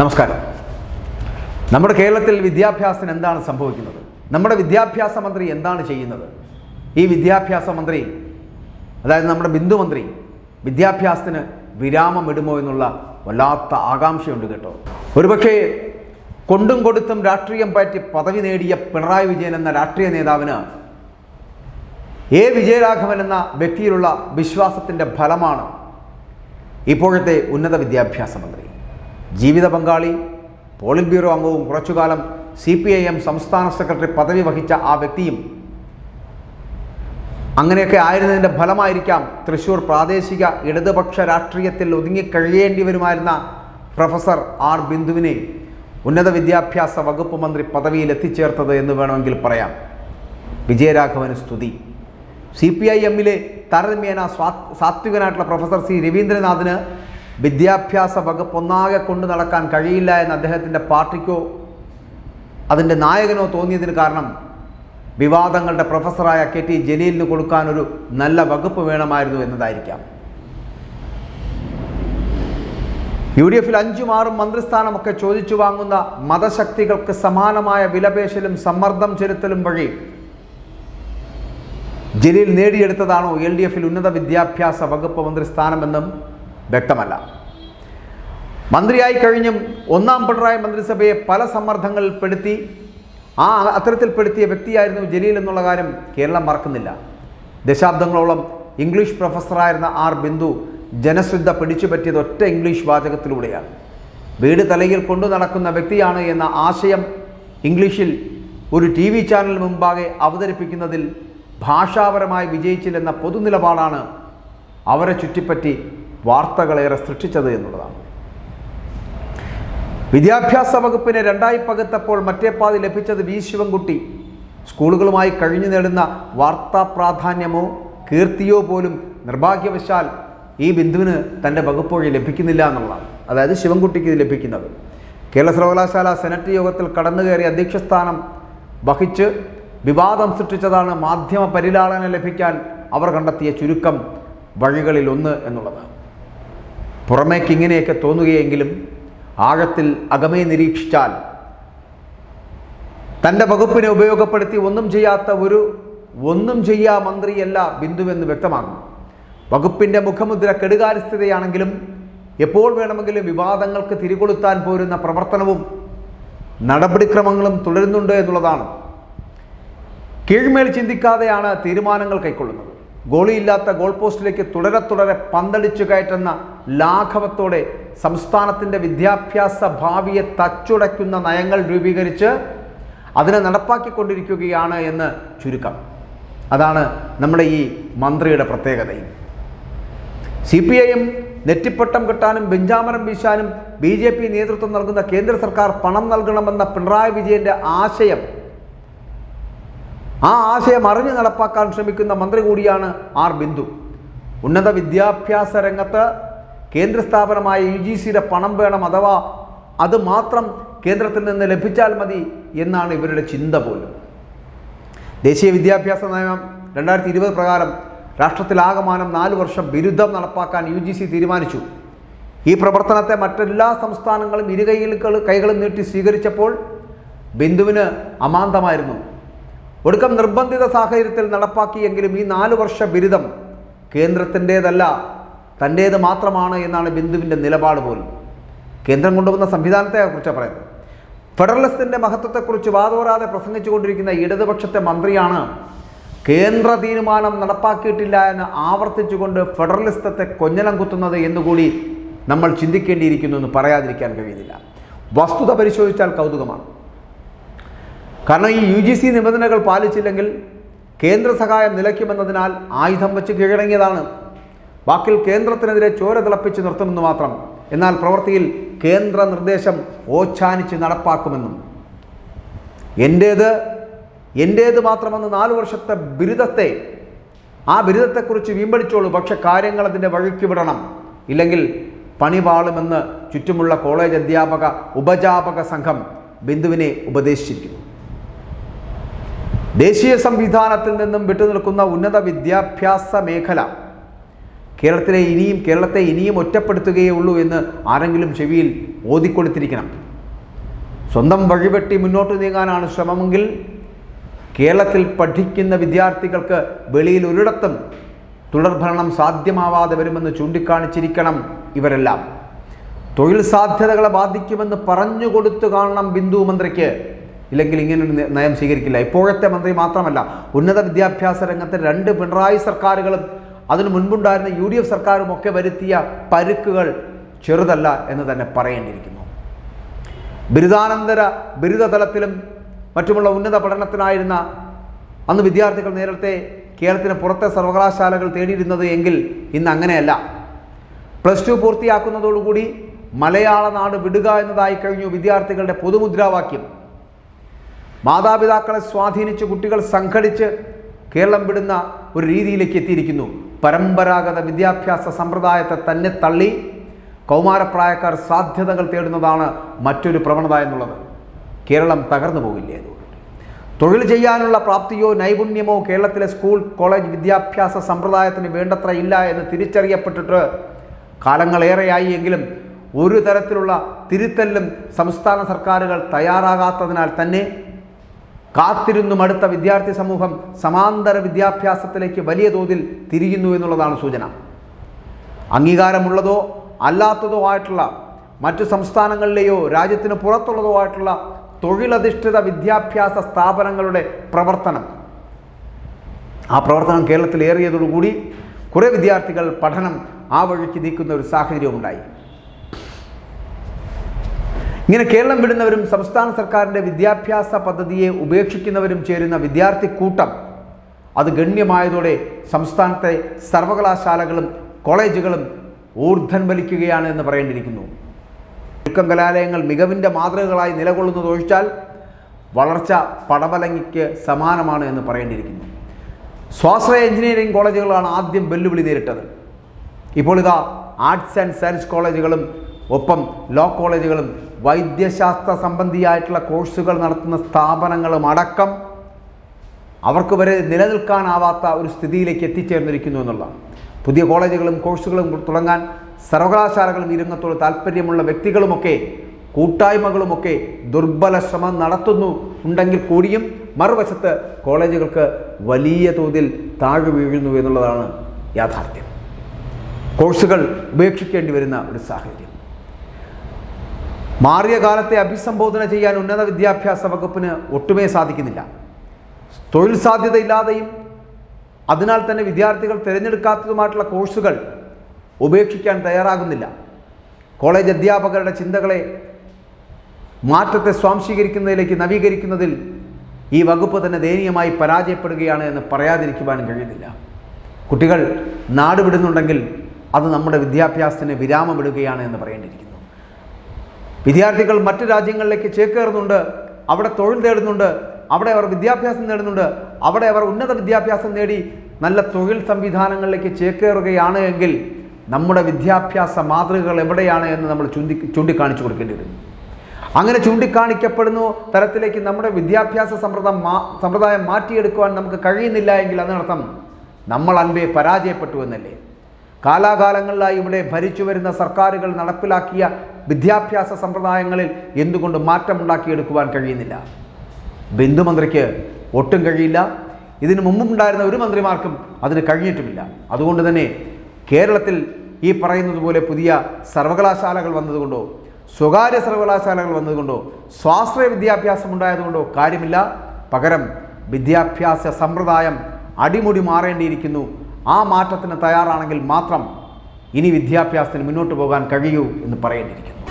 നമസ്കാരം. നമ്മുടെ കേരളത്തിൽ വിദ്യാഭ്യാസത്തിന് എന്താണ് സംഭവിക്കുന്നത്? നമ്മുടെ വിദ്യാഭ്യാസ മന്ത്രി എന്താണ് ചെയ്യുന്നത്? ഈ വിദ്യാഭ്യാസ മന്ത്രി അതായത് നമ്മുടെ ബിന്ദു മന്ത്രി വിദ്യാഭ്യാസത്തിന് വിരാമം ഇടുമോ എന്നുള്ള വല്ലാത്ത ആകാംക്ഷയുണ്ട് കേട്ടോ. ഒരുപക്ഷേ കൊണ്ടും കൊടുത്തും രാഷ്ട്രീയം പറ്റി പദവി നേടിയ പിണറായി വിജയൻ എന്ന രാഷ്ട്രീയ നേതാവിന് എ വിജയരാഘവൻ എന്ന വ്യക്തിയിലുള്ള വിശ്വാസത്തിന്റെ ഫലമാണ് ഇപ്പോഴത്തെ ഉന്നത വിദ്യാഭ്യാസ മന്ത്രി. ജീവിത പങ്കാളി പോളിറ്റ് ബ്യൂറോ അംഗവും കുറച്ചുകാലം സി പി ഐ എം സംസ്ഥാന സെക്രട്ടറി പദവി വഹിച്ച ആ വ്യക്തിയും അങ്ങനെയൊക്കെ ആയിരുന്നതിന്റെ ഫലമായിരിക്കാം തൃശൂർ പ്രാദേശിക ഇടതുപക്ഷ രാഷ്ട്രീയത്തിൽ ഒതുങ്ങിക്കഴിയേണ്ടി വരുമായിരുന്ന പ്രൊഫസർ ആർ ബിന്ദുവിനെ ഉന്നത വിദ്യാഭ്യാസ വകുപ്പ് മന്ത്രി പദവിയിൽ എത്തിച്ചേർത്തത് എന്ന് വേണമെങ്കിൽ പറയാം. വിജയരാഘവന് സ്തുതി. സി പി ഐ എമ്മിലെ താരതമ്യേന സ്വാ സാത്വികനായിട്ടുള്ള പ്രൊഫസർ സി രവീന്ദ്രനാഥിന് വിദ്യാഭ്യാസ വകുപ്പ് ഒന്നാകെ കൊണ്ടു നടക്കാൻ കഴിയില്ല എന്ന് അദ്ദേഹത്തിന്റെ പാർട്ടിക്കോ അതിന്റെ നായകനോ തോന്നിയതിന് കാരണം വിവാദങ്ങളുടെ പ്രൊഫസറായ കെ ടി ജലീലിന് കൊടുക്കാൻ ഒരു നല്ല വകുപ്പ് വേണമായിരുന്നു എന്നതായിരിക്കാം. യു ഡി എഫിൽ അഞ്ചും ആറും മന്ത്രിസ്ഥാനമൊക്കെ ചോദിച്ചു വാങ്ങുന്ന മതശക്തികൾക്ക് സമാനമായ വിലപേശലും സമ്മർദ്ദം ചെലുത്തലും വഴി ജലീൽ നേടിയെടുത്തതാണോ എൽ ഡി എഫിൽ ഉന്നത വിദ്യാഭ്യാസ വകുപ്പ് മന്ത്രി സ്ഥാനമെന്നും വ്യക്തമല്ല. മന്ത്രിയായി കഴിഞ്ഞും ഒന്നാം പിണറായി മന്ത്രിസഭയെ പല സമ്മർദ്ദങ്ങളിൽ പെടുത്തി ആ അത്തരത്തിൽപ്പെടുത്തിയ വ്യക്തിയായിരുന്നു ജലീൽ എന്നുള്ള കാര്യം കേരളം മറക്കുന്നില്ല. ദശാബ്ദങ്ങളോളം ഇംഗ്ലീഷ് പ്രൊഫസറായിരുന്ന ആർ ബിന്ദു ജനശ്രദ്ധ പിടിച്ചു പറ്റിയത് ഒറ്റ ഇംഗ്ലീഷ് വാചകത്തിലൂടെയാണ്. വീട് തലയിൽ കൊണ്ടു നടക്കുന്ന വ്യക്തിയാണ് എന്ന ആശയം ഇംഗ്ലീഷിൽ ഒരു ടി വി ചാനൽ മുമ്പാകെ അവതരിപ്പിക്കുന്നതിൽ ഭാഷാപരമായി വിജയിച്ചില്ലെന്ന പൊതുനിലപാടാണ് അവരെ ചുറ്റിപ്പറ്റി വാർത്തകളേറെ സൃഷ്ടിച്ചത് എന്നുള്ളതാണ്. വിദ്യാഭ്യാസ വകുപ്പിനെ രണ്ടായി പകുത്തപ്പോൾ മറ്റേ പാതി ലഭിച്ചത് വി ശിവൻകുട്ടി. സ്കൂളുകളുമായി കഴിഞ്ഞു നേടുന്ന വാർത്താ പ്രാധാന്യമോ കീർത്തിയോ പോലും നിർഭാഗ്യവശാൽ ഈ ബിന്ദുവിന് തന്റെ വകുപ്പ് വഴി ലഭിക്കുന്നില്ല എന്നുള്ളതാണ്. അതായത് ശിവൻകുട്ടിക്ക് ഇത് ലഭിക്കുന്നത്. കേരള സർവകലാശാല സെനറ്റ് യോഗത്തിൽ കടന്നു കയറി അധ്യക്ഷസ്ഥാനം വഹിച്ച് വിവാദം സൃഷ്ടിച്ചതാണ് മാധ്യമ പരിലാളന ലഭിക്കാൻ അവർ കണ്ടെത്തിയ ചുരുക്കം വഴികളിൽ ഒന്ന് എന്നുള്ളത്. പുറമേക്ക് ഇങ്ങനെയൊക്കെ തോന്നുകയെങ്കിലും ആഴത്തിൽ അകമേ നിരീക്ഷിച്ചാൽ തന്റെ വകുപ്പിനെ ഉപയോഗപ്പെടുത്തി ഒന്നും ചെയ്യാത്ത ഒരു ഒന്നും ചെയ്യാ മന്ത്രിയല്ല ബിന്ദുവെന്ന് വ്യക്തമാകും വകുപ്പിന്റെ മുഖമുദ്ര കെടുകാര്യസ്ഥതയാണെങ്കിലും എപ്പോൾ വേണമെങ്കിലും വിവാദങ്ങൾക്ക് തിരികൊളുത്താൻ പോരുന്ന പ്രവർത്തനവും നടപടിക്രമങ്ങളും തുടരുന്നുണ്ട് എന്നുള്ളതാണ്. കീഴ്മേൽ ചിന്തിക്കാതെയാണ് തീരുമാനങ്ങൾ കൈക്കൊള്ളുന്നത്. ഗോളിയില്ലാത്ത ഗോൾ പോസ്റ്റിലേക്ക് തുടരെ തുടരെ പന്തടിച്ചു കയറ്റുന്ന ലാഘവത്തോടെ സംസ്ഥാനത്തിന്റെ വിദ്യാഭ്യാസ ഭാവിയെ തച്ചുടയ്ക്കുന്ന നയങ്ങൾ രൂപീകരിച്ച് അതിനെ നടപ്പാക്കിക്കൊണ്ടിരിക്കുകയാണ് എന്ന് ചുരുക്കം. അതാണ് നമ്മുടെ ഈ മന്ത്രിയുടെ പ്രത്യേകതയും. സി പി ഐയും നെറ്റിപ്പട്ടം കെട്ടാനും ബെഞ്ചാമരം വീശാനും ബി ജെ പി നേതൃത്വം നൽകുന്ന കേന്ദ്ര സർക്കാർ പണം നൽകണമെന്ന പിണറായി വിജയന്റെ ആശയം ആ ആശയം അറിഞ്ഞു നടപ്പാക്കാൻ ശ്രമിക്കുന്ന മന്ത്രി കൂടിയാണ് ആർ ബിന്ദു. ഉന്നത വിദ്യാഭ്യാസ രംഗത്ത് കേന്ദ്ര സ്ഥാപനമായ യു ജി സിയുടെ പണം വേണം അഥവാ അത് മാത്രം കേന്ദ്രത്തിൽ നിന്ന് ലഭിച്ചാൽ മതി എന്നാണ് ഇവരുടെ ചിന്ത പോലും. ദേശീയ വിദ്യാഭ്യാസ നയം രണ്ടായിരത്തി ഇരുപത് പ്രകാരം രാഷ്ട്രത്തിലാകമാനം നാല് വർഷം ബിരുദം നടപ്പാക്കാൻ യു ജി സി തീരുമാനിച്ചു. ഈ പ്രവർത്തനത്തെ മറ്റെല്ലാ സംസ്ഥാനങ്ങളും ഇരുകൈകൾ കൈകളും നീട്ടി സ്വീകരിച്ചപ്പോൾ ബിന്ദുവിന് അമാന്തമായിരുന്നു. ഒടുക്കം നിർബന്ധിത സാഹചര്യത്തിൽ നടപ്പാക്കിയെങ്കിലും ഈ നാലു വർഷ ബിരുദം കേന്ദ്രത്തിന്റേതല്ല തന്റേത് മാത്രമാണ് എന്നാണ് ബിന്ദുവിന്റെ നിലപാട് പോലും. കേന്ദ്രം കൊണ്ടുവന്ന സംവിധാനത്തെക്കുറിച്ചാണ് പറയുന്നത്. ഫെഡറലിസത്തിന്റെ മഹത്വത്തെക്കുറിച്ച് വാതോരാതെ പ്രസംഗിച്ചുകൊണ്ടിരിക്കുന്ന ഇടതുപക്ഷത്തെ മന്ത്രിയാണ് കേന്ദ്ര തീരുമാനം നടപ്പാക്കിയിട്ടില്ല എന്ന് ആവർത്തിച്ചുകൊണ്ട് ഫെഡറലിസത്തെ കൊഞ്ഞലം കുത്തുന്നത് എന്നുകൂടി നമ്മൾ ചിന്തിക്കേണ്ടിയിരിക്കുന്നു എന്ന് പറയാതിരിക്കാൻ കഴിയുന്നില്ല. വസ്തുത പരിശോധിച്ചാൽ കൗതുകമാണ്. കാരണം ഈ യു ജി സി നിബന്ധനകൾ പാലിച്ചില്ലെങ്കിൽ കേന്ദ്ര സഹായം നിലയ്ക്കുമെന്നതിനാൽ ആയുധം വെച്ച് കീഴടങ്ങിയതാണ്. വാക്കിൽ കേന്ദ്രത്തിനെതിരെ ചോര തിളപ്പിച്ച് നിർത്തുമെന്ന് മാത്രം. എന്നാൽ പ്രവൃത്തിയിൽ കേന്ദ്ര നിർദ്ദേശം ഓച്ഛാനിച്ച് നടപ്പാക്കുമെന്നും. എന്റേത് എന്റേത് മാത്രമെന്ന് നാല് വർഷത്തെ ബിരുദത്തെ ആ ബിരുദത്തെക്കുറിച്ച് വീമ്പടിച്ചോളൂ. പക്ഷെ കാര്യങ്ങൾ അതിന്റെ വഴിക്ക് വിടണം. ഇല്ലെങ്കിൽ പണി പാളുമെന്ന് ചുറ്റുമുള്ള കോളേജ് അധ്യാപക ഉപജാപക സംഘം ബിന്ദുവിനെ ഉപദേശിച്ചിരിക്കുന്നു. ദേശീയ സംവിധാനത്തിൽ നിന്നും വിട്ടുനിൽക്കുന്ന ഉന്നത വിദ്യാഭ്യാസ മേഖല കേരളത്തിലെ ഇനിയും കേരളത്തെ ഇനിയും ഒറ്റപ്പെടുത്തുകയേ ഉള്ളൂ എന്ന് ആരെങ്കിലും ചെവിയിൽ ഓതിക്കൊടുത്തിരിക്കണം. സ്വന്തം വഴിവെട്ടി മുന്നോട്ട് നീങ്ങാനാണ് ശ്രമമെങ്കിൽ കേരളത്തിൽ പഠിക്കുന്ന വിദ്യാർത്ഥികൾക്ക് വെളിയിൽ ഒരിടത്തും തുടർഭരണം സാധ്യമാവാതെ വരുമെന്ന് ചൂണ്ടിക്കാണിച്ചിരിക്കണം ഇവരെല്ലാം. തൊഴിൽ സാധ്യതകളെ ബാധിക്കുമെന്ന് പറഞ്ഞു കൊടുത്തു കാണണം ബിന്ദു മന്ത്രിക്ക്. ഇല്ലെങ്കിൽ ഇങ്ങനെ ഒരു നയം സ്വീകരിക്കില്ല. ഇപ്പോഴത്തെ മന്ത്രി മാത്രമല്ല ഉന്നത വിദ്യാഭ്യാസ രംഗത്തെ രണ്ട് പിണറായി സർക്കാരുകളും അതിനു മുൻപുണ്ടായിരുന്ന യു ഡി എഫ് സർക്കാരും ഒക്കെ വരുത്തിയ പരുക്കുകൾ ചെറുതല്ല എന്ന് തന്നെ പറയേണ്ടിയിരിക്കുന്നു. ബിരുദാനന്തര ബിരുദതലത്തിലും മറ്റുമുള്ള ഉന്നത പഠനത്തിനായിരുന്ന അന്ന് വിദ്യാർത്ഥികൾ നേരത്തെ കേരളത്തിന് പുറത്തെ സർവകലാശാലകൾ തേടിയിരുന്നത് എങ്കിൽ ഇന്ന് അങ്ങനെയല്ല. പ്ലസ് ടു പൂർത്തിയാക്കുന്നതോടുകൂടി മലയാള നാട് വിടുക എന്നതായി കഴിഞ്ഞു വിദ്യാർത്ഥികളുടെ പൊതുമുദ്രാവാക്യം. മാതാപിതാക്കളെ സ്വാധീനിച്ച് കുട്ടികൾ സംഘടിച്ച് കേരളം വിടുന്ന ഒരു രീതിയിലേക്ക് എത്തിയിരിക്കുന്നു. പരമ്പരാഗത വിദ്യാഭ്യാസ സമ്പ്രദായത്തെ തന്നെ തള്ളി കൗമാരപ്രായക്കാർ സാധ്യതകൾ തേടുന്നതാണ് മറ്റൊരു പ്രവണത എന്നുള്ളത്. കേരളം തകർന്നു പോകില്ലേ തൊഴിൽ ചെയ്യാനുള്ള പ്രാപ്തിയോ നൈപുണ്യമോ കേരളത്തിലെ സ്കൂൾ കോളേജ് വിദ്യാഭ്യാസ സമ്പ്രദായത്തിന് വേണ്ടത്ര ഇല്ല എന്ന് തിരിച്ചറിയപ്പെട്ടിട്ട് കാലങ്ങളേറെയായി എങ്കിലും ഒരു തരത്തിലുള്ള തിരുത്തലിലും സംസ്ഥാന സർക്കാരുകൾ തയ്യാറാകാത്തതിനാൽ തന്നെ കാത്തിരുന്നു അടുത്ത വിദ്യാർത്ഥി സമൂഹം സമാന്തര വിദ്യാഭ്യാസത്തിലേക്ക് വലിയ തോതിൽ തിരിയുന്നു എന്നുള്ളതാണ് സൂചന. അംഗീകാരമുള്ളതോ അല്ലാത്തതോ ആയിട്ടുള്ള മറ്റു സംസ്ഥാനങ്ങളിലെയോ രാജ്യത്തിന് പുറത്തുള്ളതോ ആയിട്ടുള്ള തൊഴിലധിഷ്ഠിത വിദ്യാഭ്യാസ സ്ഥാപനങ്ങളുടെ പ്രവർത്തനം. ആ പ്രവർത്തനം കേരളത്തിൽ ഏറിയതോടുകൂടി കുറേ വിദ്യാർത്ഥികൾ പഠനം ആ വഴിക്ക് നീക്കുന്ന ഒരു സാഹചര്യം ഉണ്ടായി ഇങ്ങനെ കേരളം വിടുന്നവരും സംസ്ഥാന സർക്കാരിന്റെ വിദ്യാഭ്യാസ പദ്ധതിയെ ഉപേക്ഷിക്കുന്നവരും ചേരുന്ന വിദ്യാർത്ഥി കൂട്ടം അത് ഗണ്യമായതോടെ സംസ്ഥാനത്തെ സർവകലാശാലകളും കോളേജുകളും ഊർധൻ വലിക്കുകയാണ് എന്ന് പറയേണ്ടിയിരിക്കുന്നു. ചുരുക്കം കലാലയങ്ങൾ മികവിന്റെ മാതൃകകളായി നിലകൊള്ളുന്നത് ഒഴിച്ചാൽ വളർച്ച പടവലങ്ങിക്ക് സമാനമാണ് എന്ന് പറയേണ്ടിയിരിക്കുന്നു. സ്വാശ്രയ എഞ്ചിനീയറിംഗ് കോളേജുകളാണ് ആദ്യം വെല്ലുവിളി നേരിട്ടത്. ഇപ്പോൾ ഇതാ ആർട്സ് ആൻഡ് സയൻസ് കോളേജുകളും ഒപ്പം ലോ കോളേജുകളും വൈദ്യശാസ്ത്ര സംബന്ധിയായിട്ടുള്ള കോഴ്സുകൾ നടത്തുന്ന സ്ഥാപനങ്ങളും അടക്കം അവർക്ക് വരെ നിലനിൽക്കാനാവാത്ത ഒരു സ്ഥിതിയിലേക്ക് എത്തിച്ചേർന്നിരിക്കുന്നു എന്നുള്ളതാണ്. പുതിയ കോളേജുകളും കോഴ്സുകളും തുടങ്ങാൻ സർവകലാശാലകളും ഈ രംഗത്തോട് താല്പര്യമുള്ള വ്യക്തികളുമൊക്കെ കൂട്ടായ്മകളുമൊക്കെ ദുർബല ശ്രമം നടത്തുന്നു ഉണ്ടെങ്കിൽ കൂടിയും മറുവശത്ത് കോളേജുകൾക്ക് വലിയ തോതിൽ താഴെ വീഴുന്നു എന്നുള്ളതാണ് യാഥാർത്ഥ്യം. കോഴ്സുകൾ ഉപേക്ഷിക്കേണ്ടി വരുന്ന ഒരു സാഹചര്യം. മാറിയ കാലത്തെ അഭിസംബോധന ചെയ്യാൻ ഉന്നത വിദ്യാഭ്യാസ വകുപ്പിന് ഒട്ടുമേ സാധിക്കുന്നില്ല. തൊഴിൽ സാധ്യതയില്ലാതെയും അതിനാൽ തന്നെ വിദ്യാർത്ഥികൾ തിരഞ്ഞെടുക്കാത്തതുമായിട്ടുള്ള കോഴ്സുകൾ ഉപേക്ഷിക്കാൻ തയ്യാറാകുന്നില്ല. കോളേജ് അധ്യാപകരുടെ ചിന്തകളെ മാറ്റത്തെ സ്വാംശീകരിക്കുന്നതിലേക്ക് നവീകരിക്കുന്നതിൽ ഈ വകുപ്പ് തന്നെ ദയനീയമായി പരാജയപ്പെടുകയാണ് എന്ന് പറയാതിരിക്കുവാനും കഴിയുന്നില്ല. കുട്ടികൾ നാടുവിടുന്നുണ്ടെങ്കിൽ അത് നമ്മുടെ വിദ്യാഭ്യാസത്തിന് വിരാമമിടുകയാണ് എന്ന് പറയേണ്ടിയിരിക്കുന്നു. വിദ്യാർത്ഥികൾ മറ്റു രാജ്യങ്ങളിലേക്ക് ചേക്കേറുന്നുണ്ട് അവിടെ തൊഴിൽ തേടുന്നുണ്ട് അവിടെ അവർ വിദ്യാഭ്യാസം നേടുന്നുണ്ട് അവിടെ അവർ ഉന്നത വിദ്യാഭ്യാസം നേടി നല്ല തൊഴിൽ സംവിധാനങ്ങളിലേക്ക് ചേക്കേറുകയാണ് എങ്കിൽ നമ്മുടെ വിദ്യാഭ്യാസ മാതൃകകൾ എവിടെയാണ് എന്ന് നമ്മൾ ചൂണ്ടി ചൂണ്ടിക്കാണിച്ചു കൊടുക്കേണ്ടി വരും. അങ്ങനെ ചൂണ്ടിക്കാണിക്കപ്പെടുന്ന തരത്തിലേക്ക് നമ്മുടെ വിദ്യാഭ്യാസ സമ്പ്രദായം മാ സമ്പ്രദായം മാറ്റിയെടുക്കുവാൻ നമുക്ക് കഴിയുന്നില്ല എങ്കിൽ അതിനർത്ഥം നമ്മൾ അൻപേ പരാജയപ്പെട്ടു എന്നല്ലേ? കാലാകാലങ്ങളിലായി ഇവിടെ ഭരിച്ചു വരുന്ന സർക്കാരുകൾ നടപ്പിലാക്കിയ വിദ്യാഭ്യാസ സമ്പ്രദായങ്ങളിൽ എന്തുകൊണ്ട് മാറ്റമുണ്ടാക്കിയെടുക്കുവാൻ കഴിയുന്നില്ല? ബിന്ദുമന്ത്രിക്ക് ഒട്ടും കഴിയില്ല. ഇതിന് മുമ്പുണ്ടായിരുന്ന ഒരു മന്ത്രിമാർക്കും അതിന് കഴിഞ്ഞിട്ടുമില്ല. അതുകൊണ്ട് തന്നെ കേരളത്തിൽ ഈ പറയുന്നത് പോലെ പുതിയ സർവകലാശാലകൾ വന്നതുകൊണ്ടോ സ്വകാര്യ സർവകലാശാലകൾ വന്നതുകൊണ്ടോ സ്വാശ്രയ വിദ്യാഭ്യാസം ഉണ്ടായതുകൊണ്ടോ കാര്യമില്ല. പകരം വിദ്യാഭ്യാസ സമ്പ്രദായം അടിമുടി മാറേണ്ടിയിരിക്കുന്നു ആ മാറ്റത്തിന് തയ്യാറാണെങ്കിൽ മാത്രം ഇനി വിദ്യാഭ്യാസത്തിന് മുന്നോട്ട് പോകാൻ കഴിയൂ എന്ന് പറയേണ്ടിയിരിക്കുന്നു.